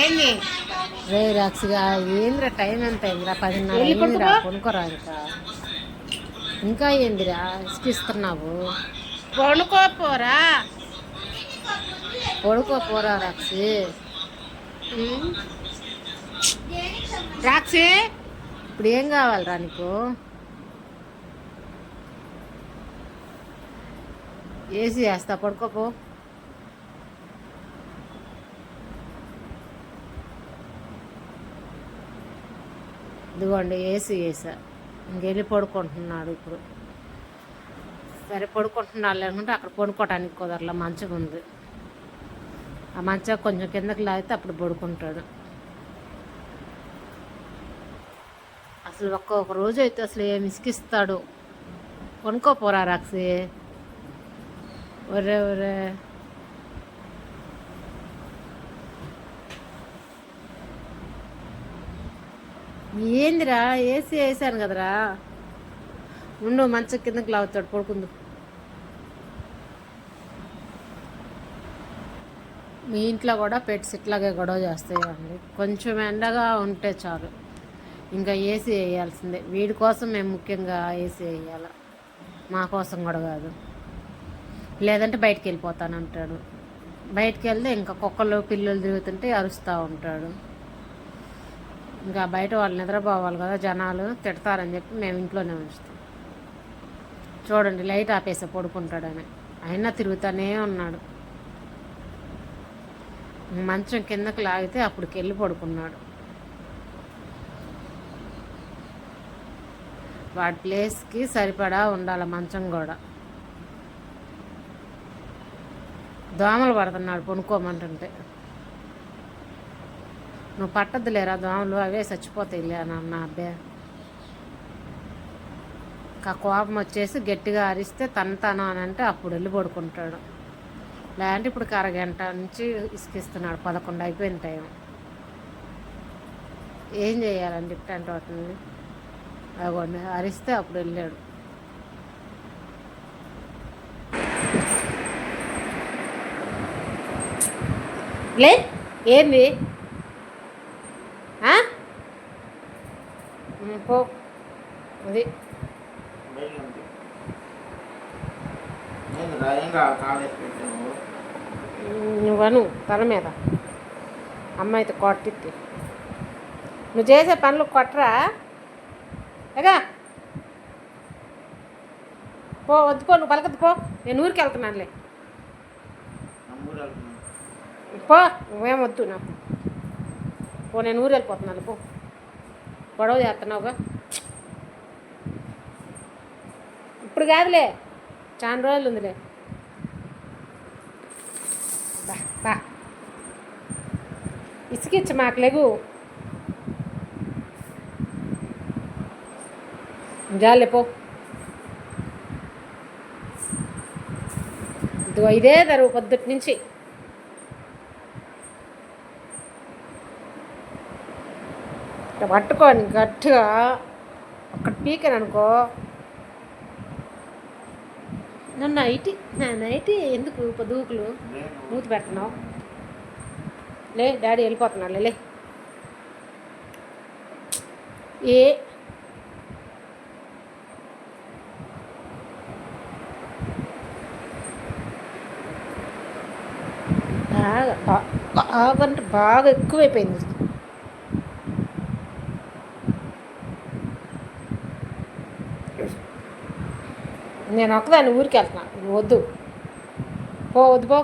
ఏంది? రే రాక్సిగా ఏందిరా టైం ఎంత అయిందిరా? పదిన్నర వెళ్ళి అయిందిరా. కొనుక్కోరా ఇంకా ఇంకా ఏందిరా? ఇసుకిస్తున్నావు కొనుక్కోపోరా పడుకో పోరా. రాక్సి. రాక్షి. ఇప్పుడు ఏం కావాలిరా నీకు? ఏసీ వేస్తా పడుకోపో ఇదిగోండి ఏసీ వేసా. ఇంకెళ్ళి పడుకుంటున్నాడు ఇప్పుడు. సరే పడుకుంటున్నాడు అనుకుంటే అక్కడ పడుకోవటానికి కుదరలా మంచం ఉంది. ఆ మంచం కొంచెం కిందకి లాగితే అప్పుడు పడుకుంటాడు. అసలు ఒక్కొక్క రోజు అయితే అసలు ఏమి ఇసుకిస్తాడు. కొనుక్కోపోరా రాక్సి ఒరే ఒరే. ఏందిరా ఏసీ వేసాను కదరా. ఉండు మంచం కిందకి లాగుతాడు పడుకుందు. మీ ఇంట్లో కూడా పెట్స్ ఇట్లాగే గొడవ చేస్తాయండి. కొంచెం ఎండగా ఉంటే చాలు. ఇంకా ఏసీ వేయాల్సిందే. వీడి కోసం మేము ముఖ్యంగా ఏసీ వేయాలి. మా కోసం కూడా కాదు. లేదంటే బయటికి వెళ్ళిపోతానంటాడు. బయటికి వెళ్తే ఇంకా కుక్కలు పిల్లలు తిరుగుతుంటే అరుస్తూ ఉంటాడు. ఇంకా బయట వాళ్ళు నిద్రపోవాలి కదా జనాలు తిడతారని చెప్పి మేము ఇంట్లోనే ఉంచుతాం. చూడండి లైట్ ఆపేసి పడుకుంటాడని. అయినా తిరుగుతూనే ఉన్నాడు. మంచం కిందకి లాగితే అప్పటికి వెళ్ళి పడుకున్నాడు. వాడి ప్లేస్కి సరిపడా ఉండాలి మంచం కూడా. దోమలు పడుతున్నాడు కొనుక్కోమంటుంటే నువ్వు పట్టద్దు లేరా దోమలు అవే చచ్చిపోతాయి అని నాన్న అబ్బే. ఇంకా కోపం వచ్చేసి గట్టిగా అరిస్తే తనతాను అని అంటే అప్పుడు వెళ్ళి పడుకుంటాడు. లేదంటే ఇప్పుడు అరగంట నుంచి ఇసుకిస్తున్నాడు. పదకొండు అయిపోయిన టైం. ఏం చేయాలండి ఇట్లాంటి వాటిని అదిగోండి అరిస్తే అప్పుడు వెళ్ళాడు. లే ఏంది ఆ? ఉమ్, పో అది నువ్వను తల మీద. అమ్మ అయితే కొట్టిద్ది. నువ్వు చేసే పనులు కొట్టరా ఎగా పో వద్దు పో నువ్వు పలకద్దు పో. నేను ఊరికి వెళ్తున్నానులే. పో నువ్వేం వద్దు నాకు. పో నేను ఊరు వెళ్ళిపోతున్నాను పో. గొడవ చేస్తున్నావుగా ఇప్పుడు కాదులే చాలా రోజులు ఉందిలే. బా బా. ఇసుకిచ్చ మాకు లేగు జాలే పో. ఇదే దరువు పొద్దుటి నుంచి. ఇట్లా పట్టుకోని గట్టిగా అక్కడ పీకాను అనుకో నన్ను నైటి నా నైటి ఎందుకు పొద్దుకులు మూతి పెడుతున్నావు. లే డాడీ వెళ్ళిపోతున్నాడు లే. ఏ? బాగా బా- బాగా అంటే బాగా ఎక్కువైపోయింది. నేను ఒక్కదాన్ని ఊరికి వెళ్తున్నాను నువ్వు వద్దు. పో వద్దు పో.